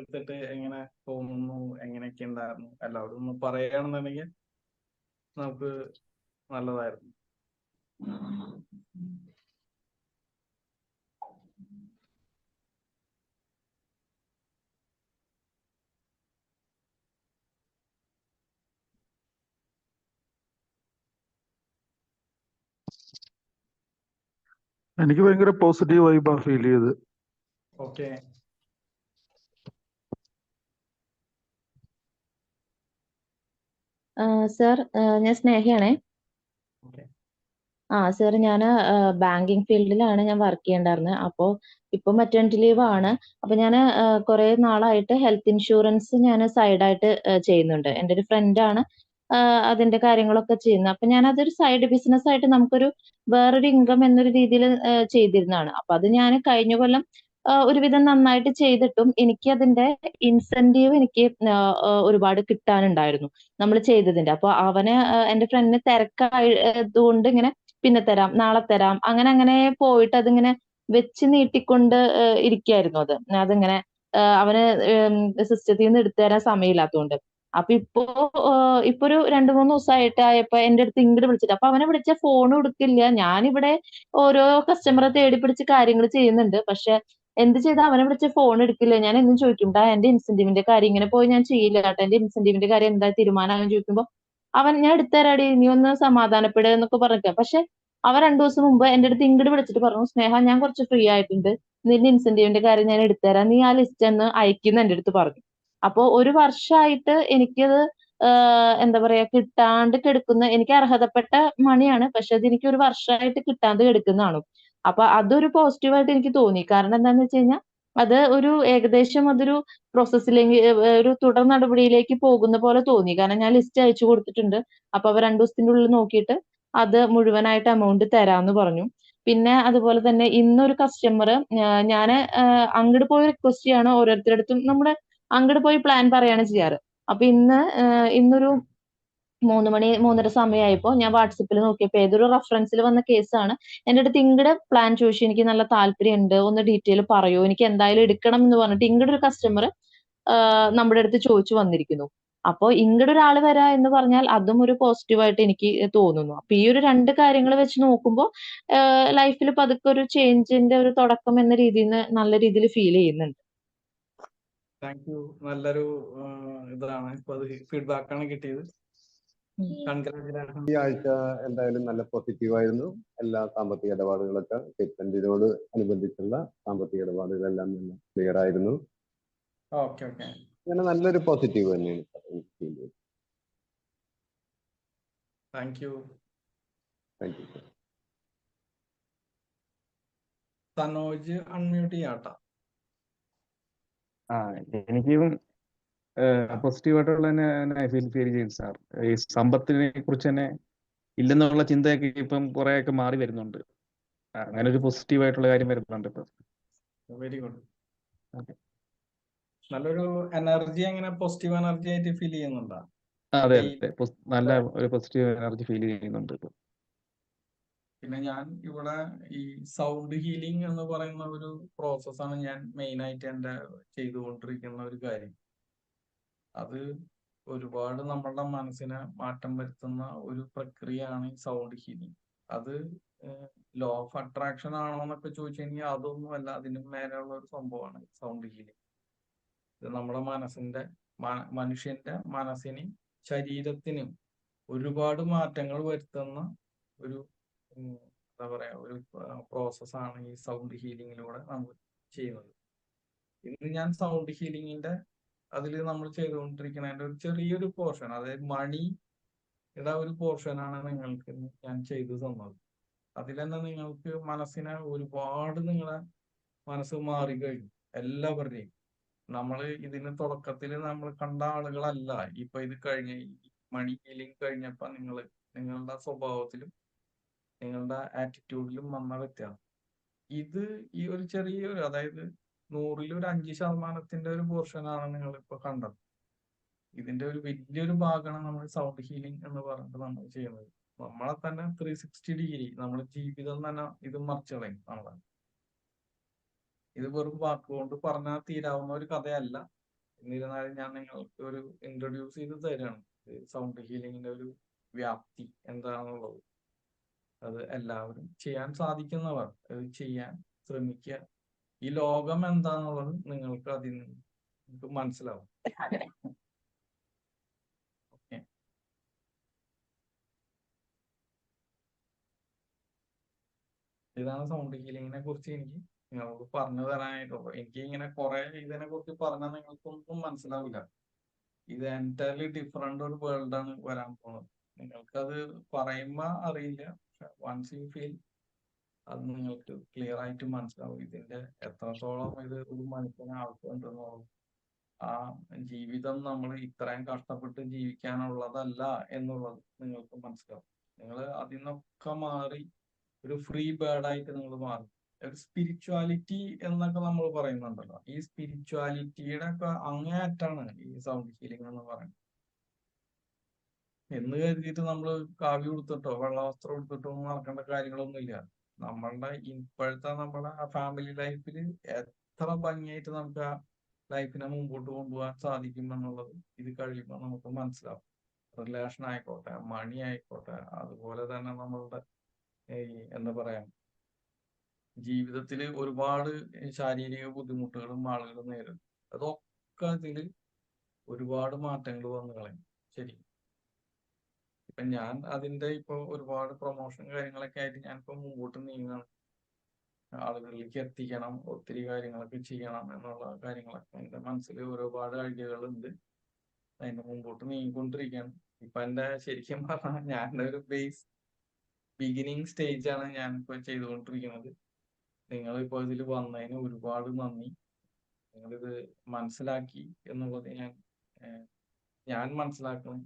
പങ്കെടുത്തിട്ട് എങ്ങനെ തോന്നുന്നു എങ്ങനെയൊക്കെ ഉണ്ടായിരുന്നു? എല്ലാവരും ഒന്ന് പറയുകയാണെന്നുണ്ടെങ്കിൽ നമുക്ക് നല്ലതായിരുന്നു. എനിക്ക് ഭയങ്കര പോസിറ്റീവ് വൈബാ ഫീൽ ചെയ്ത് ഓക്കെ സർ ഞാൻ സ്നേഹയാണേ. ആ സാർ ഞാൻ ബാങ്കിങ് ഫീൽഡിലാണ് ഞാൻ വർക്ക് ചെയ്യണ്ടായിരുന്നത് അപ്പോൾ ഇപ്പോൾ മെറ്റേണിറ്റി ലീവ് ആണ്. അപ്പോൾ ഞാൻ കുറെ നാളായിട്ട് ഹെൽത്ത് ഇൻഷുറൻസ് ഞാൻ സൈഡായിട്ട് ചെയ്യുന്നുണ്ട്. എന്റെ ഒരു ഫ്രണ്ടാണ് അതിന്റെ കാര്യങ്ങളൊക്കെ ചെയ്യുന്നത് അപ്പം ഞാൻ അതൊരു സൈഡ് ബിസിനസ് ആയിട്ട് നമുക്കൊരു വേറൊരു ഇൻകം എന്നൊരു രീതിയിൽ ചെയ്തിരുന്നതാണ്. അപ്പം അത് ഞാൻ കഴിഞ്ഞ കൊല്ലം ഒരുവിധം നന്നായിട്ട് ചെയ്തിട്ടും എനിക്ക് അതിന്റെ ഇൻസെന്റീവ് എനിക്ക് ഒരുപാട് കിട്ടാനുണ്ടായിരുന്നു നമ്മൾ ചെയ്തതിന്റെ അപ്പൊ അവന് എന്റെ ഫ്രണ്ടിന് തിരക്കായതുകൊണ്ട് ഇങ്ങനെ പിന്നെ തരാം നാളെ തരാം അങ്ങനെ അങ്ങനെ പോയിട്ട് അതിങ്ങനെ വെച്ച് നീട്ടിക്കൊണ്ട് ഇരിക്കായിരുന്നു അത്. അതിങ്ങനെ അവന് സിസ്റ്റത്തിൽ നിന്ന് എടുത്തു തരാൻ സമയമില്ലാത്തതുകൊണ്ട്. അപ്പൊ ഇപ്പോ ഇപ്പൊ ഒരു രണ്ടു മൂന്ന് ദിവസമായിട്ട് ആയപ്പോ എന്റെ അടുത്ത് ഇങ്ങോട്ട് വിളിച്ചിട്ട് അപ്പൊ അവനെ വിളിച്ച ഫോൺ എടുക്കില്ല ഞാനിവിടെ ഓരോ കസ്റ്റമറെ തേടി പിടിച്ച് കാര്യങ്ങൾ ചെയ്യുന്നുണ്ട്. പക്ഷെ എന്ത് ചെയ്താൽ അവനെ വിളിച്ച് ഫോൺ എടുക്കില്ല? ഞാൻ എന്നും ചോദിക്കും ഡാ എന്റെ ഇൻസെന്റീവിന്റെ കാര്യം ഇങ്ങനെ പോയി ഞാൻ ചെയ്യില്ല കേട്ടോ. എന്റെ ഇൻസെന്റീവിന്റെ കാര്യം എന്താ തീരുമാനം? ചോദിക്കുമ്പോ അവൻ ഞാൻ എടുത്തരാടി നീ ഒന്ന് സമാധാനപ്പെടുക എന്നൊക്കെ പറഞ്ഞിട്ട്. പക്ഷെ അവൻ രണ്ടു ദിവസം മുമ്പ് എന്റെ അടുത്ത് ഇങ്ങോട്ട് വിളിച്ചിട്ട് പറഞ്ഞു സ്നേഹ ഞാൻ കുറച്ച് ഫ്രീ ആയിട്ടുണ്ട്. നിന്റെ ഇൻസെന്റീവിന്റെ കാര്യം ഞാൻ എടുത്തുതരാം. നീ ആ ലിസ്റ്റ് ഒന്ന് അയക്കുന്ന എന്റെ അടുത്ത് പറഞ്ഞു. അപ്പൊ ഒരു വർഷമായിട്ട് എനിക്കത് എന്താ പറയാ കിട്ടാണ്ട് കിടക്കുന്ന എനിക്ക് അർഹതപ്പെട്ട മണിയാണ് പക്ഷെ അത് എനിക്ക് ഒരു വർഷമായിട്ട് കിട്ടാണ്ട് കിടക്കുന്നതാണ്. അപ്പൊ അതൊരു പോസിറ്റീവായിട്ട് എനിക്ക് തോന്നി. കാരണം എന്താന്ന് വെച്ച് കഴിഞ്ഞാൽ അത് ഒരു ഏകദേശം അതൊരു പ്രോസസ്സിലേക്ക് ഒരു തുടർ നടപടിയിലേക്ക് പോകുന്ന പോലെ തോന്നി. കാരണം ഞാൻ ലിസ്റ്റ് അയച്ചു കൊടുത്തിട്ടുണ്ട്. അപ്പൊ അവർ രണ്ടു ദിവസത്തിന്റെ ഉള്ളിൽ നോക്കിയിട്ട് അത് മുഴുവനായിട്ട് എമൗണ്ട് തരാമെന്ന് പറഞ്ഞു. പിന്നെ അതുപോലെ തന്നെ ഇന്നൊരു കസ്റ്റമർ ഞാൻ അങ്ങോട്ട് പോയി റിക്വസ്റ്റ് ചെയ്യാണ് ഓരോരുത്തരുടെ അടുത്തും. നമ്മുടെ അങ്ങോട്ട് പോയി പ്ലാൻ പറയാണ് ചെയ്യാറ്. അപ്പൊ ഇന്ന് ഇന്നൊരു മൂന്ന് മണി മൂന്നര സമയമായപ്പോ ഞാൻ വാട്സപ്പിൽ നോക്കിയപ്പോ ഏതൊരു റഫറൻസിൽ വന്ന കേസാണ് എന്റെ അടുത്ത് ഇങ്ങടെ പ്ലാൻ ചോദിച്ചു എനിക്ക് നല്ല താല്പര്യമുണ്ട് ഒന്ന് ഡീറ്റെയിൽ പറയൂ. എനിക്ക് എന്തായാലും എടുക്കണം എന്ന് പറഞ്ഞിട്ട് ഇങ്ങടെ ഒരു കസ്റ്റമർ നമ്മുടെ അടുത്ത് ചോദിച്ചു വന്നിരിക്കുന്നു. അപ്പോ ഇങ്ങടെ ഒരാൾ വരാ എന്ന് പറഞ്ഞാൽ അതും ഒരു പോസിറ്റീവായിട്ട് എനിക്ക് തോന്നുന്നു. അപ്പൊ ഈ ഒരു രണ്ട് കാര്യങ്ങൾ വെച്ച് നോക്കുമ്പോൾ ലൈഫിൽ പതുക്കെ ഒരു ചേഞ്ചിന്റെ ഒരു തുടക്കം എന്ന രീതിയിൽ നിന്ന് നല്ല രീതിയിൽ ഫീൽ ചെയ്യുന്നുണ്ട്. താങ്ക് യു നല്ലൊരു ഇതാണ്. ആണ് കിട്ടിയത്. ഈ ആഴ്ച എന്തായാലും നല്ല പോസിറ്റീവ് ആയിരുന്നു. എല്ലാ സാമ്പത്തിക ഇടപാടുകളൊക്കെ സ്റ്റേറ്റ്മെന്റിനോട് അനുബന്ധിച്ചുള്ള സാമ്പത്തിക ഇടപാടുകളെല്ലാം നല്ല ക്ലിയർ ആയിരുന്നു. ഓക്കെ ഓക്കെ അങ്ങനെ നല്ലൊരു പോസിറ്റീവ് തന്നെയാണ് എനിക്ക് feel ചെയ്തത്. Thank you you. Thanoj unmute ചെയ്യാട്ടോ. ആ എനിക്കും പോസിറ്റീവായിട്ടുള്ള തന്നെ ഫീൽ ഫീൽ ചെയ്യും സാർ ഈ സമ്പത്തിനെ കുറിച്ച് തന്നെ ഇല്ലെന്നുള്ള ചിന്തയൊക്കെ ഇപ്പം കുറെയൊക്കെ മാറി വരുന്നുണ്ട്. അങ്ങനെ ഒരു പോസിറ്റീവ് ആയിട്ടുള്ള കാര്യം വരുന്നുണ്ട് ഇപ്പം. Very good. നല്ലൊരു എനർജി അങ്ങനെ പോസിറ്റീവ് എനർജി ആയിട്ട് ഫീൽ ചെയ്യുന്നുണ്ടോ? അതെ അതെ. നല്ല ഒരു പോസിറ്റീവ് എനർജി ഫീൽ ചെയ്യുന്നുണ്ട് ഇപ്പൊ. പിന്നെ ഞാൻ ഇവിടെ ഈ സൗണ്ട് ഹീലിംഗ് എന്ന് പറയുന്ന ഒരു പ്രോസസ്സാണ് ഞാൻ മെയിൻ ആയിട്ട് എന്റെ ചെയ്തുകൊണ്ടിരിക്കുന്ന ഒരു കാര്യം. അത് ഒരുപാട് നമ്മളുടെ മനസ്സിനെ മാറ്റം വരുത്തുന്ന ഒരു പ്രക്രിയയാണ് ഈ സൗണ്ട് ഹീലിംഗ് അത് ലോ ഓഫ് അട്രാക്ഷൻ ആണോ എന്നൊക്കെ ചോദിച്ചു കഴിഞ്ഞാൽ അതൊന്നും അല്ല അതിനും മേലെയുള്ള ഒരു സംഭവമാണ് സൗണ്ട് ഹീലിംഗ് ഇത് നമ്മുടെ മനസ്സിന്റെ മനുഷ്യന്റെ മനസ്സിനും ശരീരത്തിനും ഒരുപാട് മാറ്റങ്ങൾ വരുത്തുന്ന ഒരു എന്താ പറയാ ഒരു പ്രോസസ്സാണ് ഈ സൗണ്ട് ഹീലിംഗിലൂടെ നമ്മൾ ചെയ്യുന്നത്. ഇന്ന് ഞാൻ സൗണ്ട് ഹീലിംഗിന്റെ അതിൽ നമ്മൾ ചെയ്തുകൊണ്ടിരിക്കുന്നതിന്റെ ഒരു ചെറിയൊരു പോർഷൻ അതായത് മണി മണിയുടെ ഒരു പോർഷനാണ് നിങ്ങൾക്ക് ഞാൻ ചെയ്തു തന്നത്. അതിൽ തന്നെ നിങ്ങൾക്ക് മനസ്സിനെ ഒരുപാട് നിങ്ങളെ മനസ്സ് മാറിക്കഴിഞ്ഞു. എല്ലാവരുടെയും. നമ്മൾ ഇതിന് തുടക്കത്തിൽ നമ്മൾ കണ്ട ആളുകളല്ല. ഇപ്പൊ ഇത് കഴിഞ്ഞ മണി ഹീലിംഗ് കഴിഞ്ഞപ്പോ നിങ്ങൾ നിങ്ങളുടെ സ്വഭാവത്തിലും നിങ്ങളുടെ ആറ്റിറ്റ്യൂഡിലും വന്ന വ്യത്യാസം. ഇത് ഈ ഒരു ചെറിയൊരു അതായത് നൂറിൽ ഒരു അഞ്ച് ശതമാനത്തിന്റെ ഒരു പോർഷനാണ് നിങ്ങൾ ഇപ്പൊ കണ്ടത്. ഇതിന്റെ ഒരു വലിയൊരു ഭാഗമാണ് നമ്മൾ സൗണ്ട് ഹീലിംഗ് എന്ന് പറഞ്ഞിട്ട് നമ്മൾ ചെയ്യുന്നത്. നമ്മളെ തന്നെ ത്രീ സിക്സ്റ്റി ഡിഗ്രി നമ്മുടെ ജീവിതം തന്നെ ഇത് മറിച്ച് കളയും നമ്മളെ. ഇത് വെറും വാക്കുകൊണ്ട് പറഞ്ഞാൽ തീരാവുന്ന ഒരു കഥയല്ല. എന്നിരുന്നാലും ഞാൻ നിങ്ങൾക്ക് ഒരു ഇൻട്രൊഡ്യൂസ് ചെയ്ത് തരാണ്. സൗണ്ട് ഹീലിംഗിന്റെ ഒരു വ്യാപ്തി എന്താണെന്നുള്ളത്. അത് എല്ലാവരും ചെയ്യാൻ സാധിക്കുന്നവർ അത് ചെയ്യാൻ ശ്രമിക്കുക. ഈ ലോകം എന്താന്നുള്ളത് നിങ്ങൾക്ക് അതിൽ നിന്ന് മനസ്സിലാവും. ഇതാണ് സൗണ്ട് ഹീലിങ്ങിനെ കുറിച്ച് എനിക്ക് നിങ്ങൾക്ക് പറഞ്ഞു തരാനായിട്ടുള്ളത്. എനിക്ക് ഇങ്ങനെ കുറെ ഇതിനെ കുറിച്ച് പറഞ്ഞാൽ നിങ്ങൾക്കൊന്നും മനസ്സിലാവില്ല. ഇത് എന്റയർലി ഡിഫറെന്റ് ഒരു വേൾഡാണ് വരാൻ പോകുന്നത് നിങ്ങൾക്കത് പറയുമ്പോ അറിയില്ല. വൺസ് യു ഫീൽ അത് നിങ്ങൾക്ക് ക്ലിയർ ആയിട്ട് മനസ്സിലാവും. ഇതിന്റെ എത്രത്തോളം ഇത് ഒരു മനുഷ്യന് ആവശ്യമുണ്ടെന്നുള്ളത് ആ ജീവിതം നമ്മൾ ഇത്രയും കഷ്ടപ്പെട്ട് ജീവിക്കാനുള്ളതല്ല എന്നുള്ളത് നിങ്ങൾക്ക് മനസ്സിലാവും. നിങ്ങൾ അതിൽ നിന്നൊക്കെ മാറി ഒരു ഫ്രീ ബേർഡായിട്ട് നിങ്ങൾ മാറി. ഒരു സ്പിരിച്വാലിറ്റി എന്നൊക്കെ നമ്മൾ പറയുന്നുണ്ടല്ലോ. ഈ സ്പിരിച്വാലിറ്റിയുടെ ഒക്കെ അങ്ങേയറ്റാണ് ഈ സൗണ്ട് ഹീലിംഗ് എന്ന് പറയുന്നത്. എന്ന് കരുതിയിട്ട് നമ്മൾ കാവ്യ കൊടുത്തിട്ടോ വെള്ള വസ്ത്രം കൊടുത്തിട്ടോ ഒന്നും നടക്കേണ്ട കാര്യങ്ങളൊന്നുമില്ല. നമ്മളുടെ ഇപ്പോഴത്തെ നമ്മുടെ ഫാമിലി ലൈഫിൽ എത്ര ഭംഗിയായിട്ട് നമുക്ക് ആ ലൈഫിനെ മുമ്പോട്ട് കൊണ്ടുപോകാൻ സാധിക്കും എന്നുള്ളത് ഇത് കഴിയുമ്പോൾ നമുക്ക് മനസ്സിലാവും. റിലേഷൻ ആയിക്കോട്ടെ മണി ആയിക്കോട്ടെ അതുപോലെ തന്നെ നമ്മളുടെ എന്താ പറയാ ജീവിതത്തിൽ ഒരുപാട് ശാരീരിക ബുദ്ധിമുട്ടുകളും ആളുകൾ നേരിടും. അതൊക്കെ അതിൽ ഒരുപാട് മാറ്റങ്ങൾ വന്നു കളയും. ശരി. ഇപ്പൊ ഞാൻ അതിന്റെ ഇപ്പൊ ഒരുപാട് പ്രൊമോഷൻ കാര്യങ്ങളൊക്കെ ആയിട്ട് ഞാൻ ഇപ്പൊ മുമ്പോട്ട് നീങ്ങാണ്. ആളുകളിലേക്ക് എത്തിക്കണം ഒത്തിരി കാര്യങ്ങളൊക്കെ ചെയ്യണം എന്നുള്ള കാര്യങ്ങളൊക്കെ എന്റെ മനസ്സിൽ ഒരുപാട് ഐഡിയകൾ ഉണ്ട് അതിന്റെ മുമ്പോട്ട് നീങ്ങിക്കൊണ്ടിരിക്കുകയാണ്. ഇപ്പൊ എന്റെ ശരിക്കും പറഞ്ഞാൽ ഞാൻ ഒരു ബേസ് ബിഗിനിങ് സ്റ്റേജ് ആണ് ഞാൻ ഇപ്പൊ ചെയ്തുകൊണ്ടിരിക്കുന്നത്. നിങ്ങൾ ഇപ്പോൾ ഇതിൽ വന്നതിന് ഒരുപാട് നന്ദി. നിങ്ങളിത് മനസ്സിലാക്കി എന്നുള്ളത് ഞാൻ ഞാൻ മനസ്സിലാക്കണം.